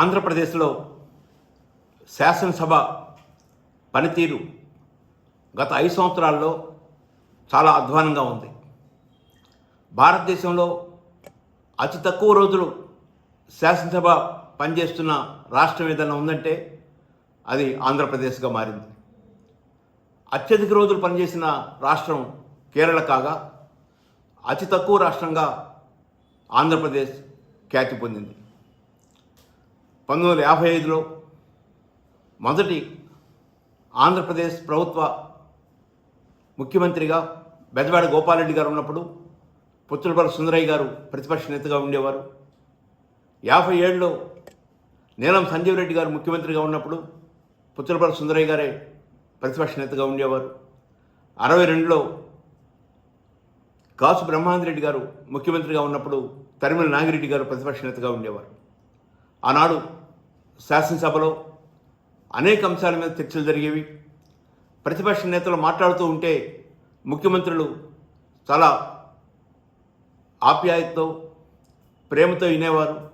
ఆంధ్రప్రదేశ్లో శాసనసభ పనితీరు గత ఐదు సంవత్సరాల్లో చాలా అధ్వానంగా ఉంది. భారతదేశంలో అతి తక్కువ రోజులు శాసనసభ పనిచేస్తున్న రాష్ట్రం ఏదైనా ఉందంటే అది ఆంధ్రప్రదేశ్గా మారింది. అత్యధిక రోజులు పనిచేసిన రాష్ట్రం కేరళ కాగా అతి తక్కువ రాష్ట్రంగా ఆంధ్రప్రదేశ్ ఖ్యాతి పొందింది. పంతొమ్మిది వందల యాభై ఐదులో మొదటి ఆంధ్రప్రదేశ్ ప్రభుత్వ ముఖ్యమంత్రిగా బెజవాడ గోపాలరెడ్డి గారు ఉన్నప్పుడు పుత్రులపల్లి సుందరయ్య గారు ప్రతిపక్ష నేతగా ఉండేవారు. యాభై ఏడులో నీలం సంజీవ్ రెడ్డి గారు ముఖ్యమంత్రిగా ఉన్నప్పుడు పుత్రులపల్లి సుందరయ్య గారే ప్రతిపక్ష నేతగా ఉండేవారు. అరవై రెండులో కాసు బ్రహ్మానంద రెడ్డి గారు ముఖ్యమంత్రిగా ఉన్నప్పుడు తరిమిల నాగిరెడ్డి గారు ప్రతిపక్ష నేతగా ఉండేవారు. ఆనాడు శాసనసభలో అనేక అంశాల మీద చర్చలు జరిగేవి. ప్రతిపక్ష నేతలు మాట్లాడుతూ ఉంటే ముఖ్యమంత్రులు చాలా ఆప్యాయతతో ప్రేమతో వినేవారు.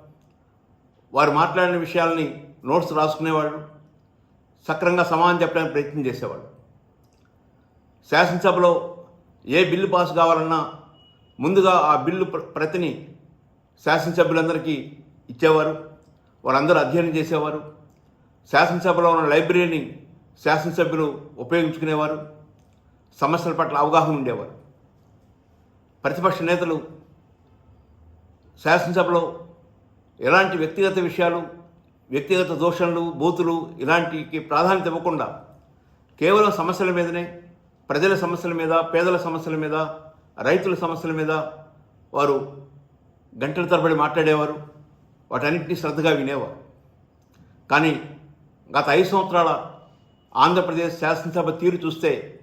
వారు మాట్లాడిన విషయాలని నోట్స్ రాసుకునేవాళ్ళు. సక్రంగా సమాధానం చెప్పడానికి ప్రయత్నం చేసేవాళ్ళు. శాసనసభలో ఏ బిల్లు పాస్ కావాలన్నా ముందుగా ఆ బిల్లు ప్ర- ప్రతిని శాసనసభ్యులందరికీ ఇచ్చేవారు. వాళ్ళందరూ అధ్యయనం చేసేవారు. శాసనసభలో ఉన్న లైబ్రరీని శాసనసభ్యులు ఉపయోగించుకునేవారు. సమస్యల పట్ల అవగాహన ఉండేవారు. ప్రతిపక్ష నేతలు శాసనసభలో ఎలాంటి వ్యక్తిగత విషయాలు వ్యక్తిగత దోషణలు బూతులు ఇలాంటికి ప్రాధాన్యత ఇవ్వకుండా కేవలం సమస్యల మీదనే ప్రజల సమస్యల మీద పేదల సమస్యల మీద రైతుల సమస్యల మీద వారు గంటల తరబడి మాట్లాడేవారు. వాటన్నింటినీ శ్రద్ధగా వినేవారు. కానీ గత ఐదు సంవత్సరాల ఆంధ్రప్రదేశ్ శాసనసభ తీరు చూస్తే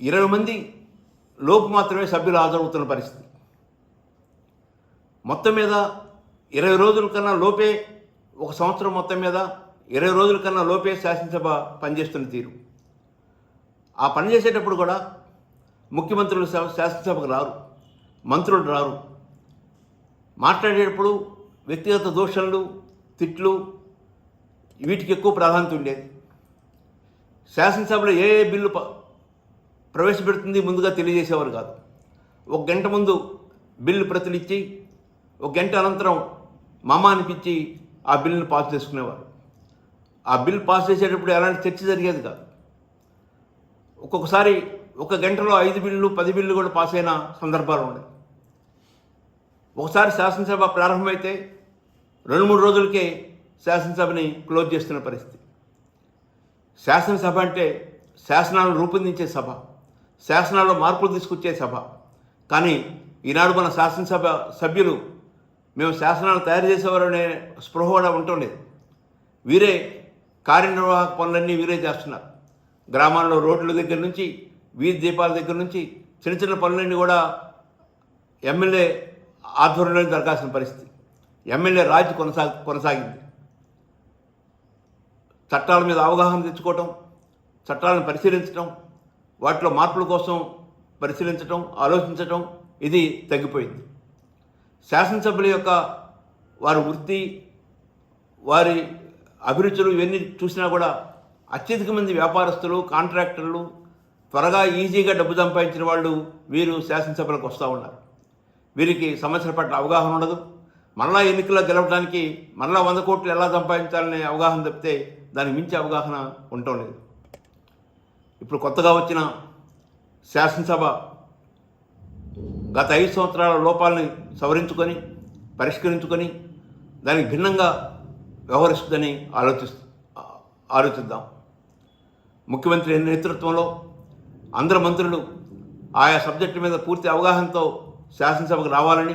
ఇరవై మంది లోపు మాత్రమే సభ్యులు హాజరవుతున్న పరిస్థితి. మొత్తం మీద ఇరవై రోజుల కన్నా లోపే ఒక సంవత్సరం మొత్తం మీద ఇరవై రోజుల కన్నా లోపే శాసనసభ పనిచేస్తున్న తీరు. ఆ పని చేసేటప్పుడు కూడా ముఖ్యమంత్రులు శాసనసభకు రారు మంత్రులు రారు. మాట్లాడేటప్పుడు వ్యక్తిగత దూషణలు తిట్లు వీటికి ఎక్కువ ప్రాధాన్యత ఉండేది. శాసనసభలో ఏ ఏ బిల్లు ప- ప్రవేశపెడుతుంది ముందుగా తెలియజేసేవారు కాదు. ఒక గంట ముందు బిల్లు ప్రతులు ఇచ్చి ఒక గంట అనంతరం మామ అనిపించి ఆ బిల్లును పాస్ చేసుకునేవారు. ఆ బిల్ పాస్ చేసేటప్పుడు ఎలాంటి చర్చ జరిగేది కాదు. ఒక్కొక్కసారి ఒక గంటలో ఐదు బిల్లు పది బిల్లు కూడా పాస్ అయిన సందర్భాలు ఉన్నాయి ఒకసారి శాసనసభ ప్రారంభమైతే రెండు మూడు రోజులకే శాసనసభని క్లోజ్ చేస్తున్న పరిస్థితి. శాసనసభ అంటే శాసనాలను రూపొందించే సభ శాసనాల్లో మార్పులు తీసుకొచ్చే సభ. కానీ ఈనాడు మన శాసనసభ సభ్యులు మేము శాసనాలు తయారు చేసేవారు అనే స్పృహ కూడా ఉండటం లేదు. వీరే కార్యనిర్వాహక పనులన్నీ వీరే చేస్తున్నారు. గ్రామాల్లో రోడ్ల దగ్గర నుంచి వీధి దీపాల దగ్గర నుంచి చిన్న చిన్న పనులన్నీ కూడా ఎమ్మెల్యే ఆధ్వర్యంలో జరగాల్సిన పరిస్థితి. ఎమ్మెల్యే రాజు కొనసా కొనసాగింది. చట్టాల మీద అవగాహన తెచ్చుకోవటం చట్టాలను పరిశీలించటం వాటిలో మార్పుల కోసం పరిశీలించటం ఆలోచించటం ఇది తగ్గిపోయింది. శాసనసభ్యుల యొక్క వారి వృత్తి వారి అభిరుచులు ఇవన్నీ చూసినా కూడా అత్యధిక మంది వ్యాపారస్తులు కాంట్రాక్టర్లు త్వరగా ఈజీగా డబ్బు సంపాదించిన వాళ్ళు వీరు శాసనసభలకు వస్తూ ఉన్నారు. వీరికి సమస్యల పట్ల అవగాహన ఉండదు. మరలా ఎన్నికల్లో గెలవడానికి మరలా వంద కోట్లు ఎలా సంపాదించాలనే అవగాహన తప్పితే దానికి మించి అవగాహన ఉండటం లేదు. ఇప్పుడు కొత్తగా వచ్చిన శాసనసభ గత ఐదు సంవత్సరాల లోపాలని సవరించుకొని పరిష్కరించుకొని దానికి భిన్నంగా వ్యవహరిస్తుందని ఆలోచి ఆలోచిద్దాం. ముఖ్యమంత్రి నేతృత్వంలో అందరు మంత్రులు ఆయా సబ్జెక్టు మీద పూర్తి అవగాహనతో శాసనసభకు రావాలని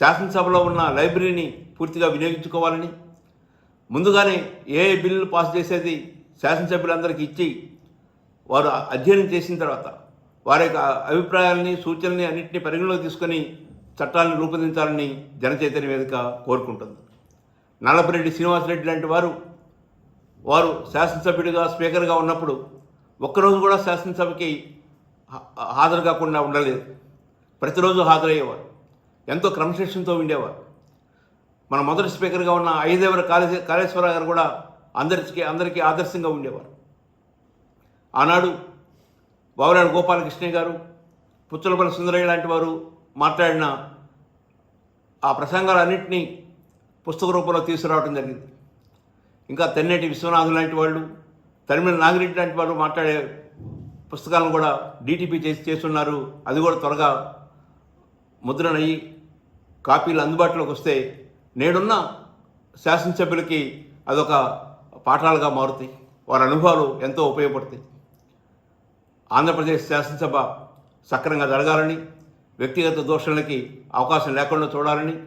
శాసనసభలో ఉన్న లైబ్రరీని పూర్తిగా వినియోగించుకోవాలని ముందుగానే ఏ బిల్లులు బిల్లు పాస్ చేసేది శాసనసభ్యులందరికీ ఇచ్చి వారు అధ్యయనం చేసిన తర్వాత వారి యొక్క అభిప్రాయాలని సూచనల్ని అన్నింటినీ పరిగణలోకి తీసుకొని చట్టాలను రూపొందించాలని జనచైతన్య వేదిక కోరుకుంటుంది. నల్లపరెడ్డి శ్రీనివాసరెడ్డి లాంటి వారు వారు శాసనసభ్యుడిగా స్పీకర్గా ఉన్నప్పుడు ఒక్కరోజు కూడా శాసనసభకి హాజరు కాకుండా ఉండలేదు. ప్రతిరోజు హాజరయ్యేవారు ఎంతో క్రమశిక్షణతో ఉండేవారు మన మొదటి స్పీకర్గా ఉన్న ఐదేవర కాళే కాళేశ్వరరావు గారు కూడా అందరికీ అందరికీ ఆదర్శంగా ఉండేవారు. ఆనాడు బావనాడు గోపాలకృష్ణ గారు పుచ్చలపల్లి సుందరయ్య లాంటి వారు మాట్లాడిన ఆ ప్రసంగాలన్నింటినీ పుస్తక రూపంలో తీసుకురావడం జరిగింది. ఇంకా తెన్నేటి విశ్వనాథం లాంటి వాళ్ళు తరిమిన నాగిరెడ్డి లాంటి వాళ్ళు మాట్లాడే పుస్తకాలను కూడా డీటీపీ చేసి చేస్తున్నారు. అది కూడా త్వరగా ముద్రణయ్యి కాపీలు అందుబాటులోకి వస్తే నేడున్న శాసనసభ్యులకి అదొక పాఠాలుగా మారుతాయి. వారి అనుభవాలు ఎంతో ఉపయోగపడతాయి. ఆంధ్రప్రదేశ్ శాసనసభ సక్రమంగా జరగాలని వ్యక్తిగత దోషణలకి అవకాశం లేకుండా చూడాలని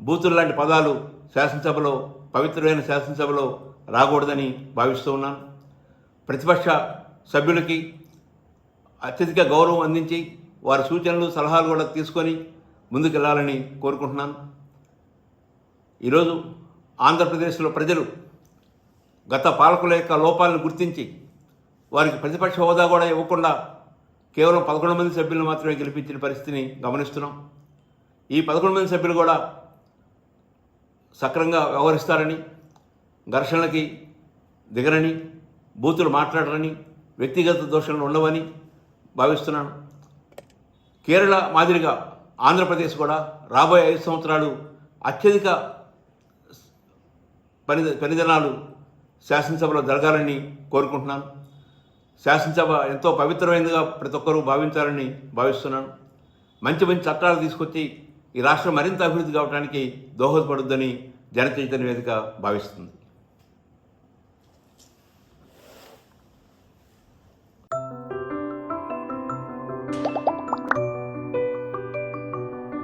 బూతులు లాంటి పదాలు శాసనసభలో పవిత్రమైన శాసనసభలో రాకూడదని భావిస్తూ ఉన్నాను. ప్రతిపక్ష సభ్యులకి అత్యధిక గౌరవం అందించి వారి సూచనలు సలహాలు కూడా తీసుకొని ముందుకెళ్ళాలని కోరుకుంటున్నాను. ఈరోజు ఆంధ్రప్రదేశ్లో ప్రజలు గత పాలకుల యొక్క లోపాలను గుర్తించి వారికి ప్రతిపక్ష హోదా కూడా ఇవ్వకుండా కేవలం పదకొండు మంది సభ్యులను మాత్రమే గెలిపించిన పరిస్థితిని గమనిస్తున్నాం. ఈ పదకొండు మంది సభ్యులు కూడా సక్రంగా వ్యవహరిస్తారని ఘర్షణలకి దిగరని బూతులు మాట్లాడరని వ్యక్తిగత దోషణలు ఉండవని భావిస్తున్నాను. కేరళ మాదిరిగా ఆంధ్రప్రదేశ్ కూడా రాబోయే ఐదు సంవత్సరాలు అత్యధిక పని పనిదినాలు శాసనసభలో జరగాలని కోరుకుంటున్నాను. శాసనసభ ఎంతో పవిత్రమైనదిగా ప్రతి ఒక్కరూ భావించాలని భావిస్తున్నాను. మంచి మంచి చట్టాలు తీసుకొచ్చి ఈ రాష్ట్రం మరింత అభివృద్ధి కావడానికి దోహదపడుద్దని జనచైతన్య వేదిక భావిస్తుంది.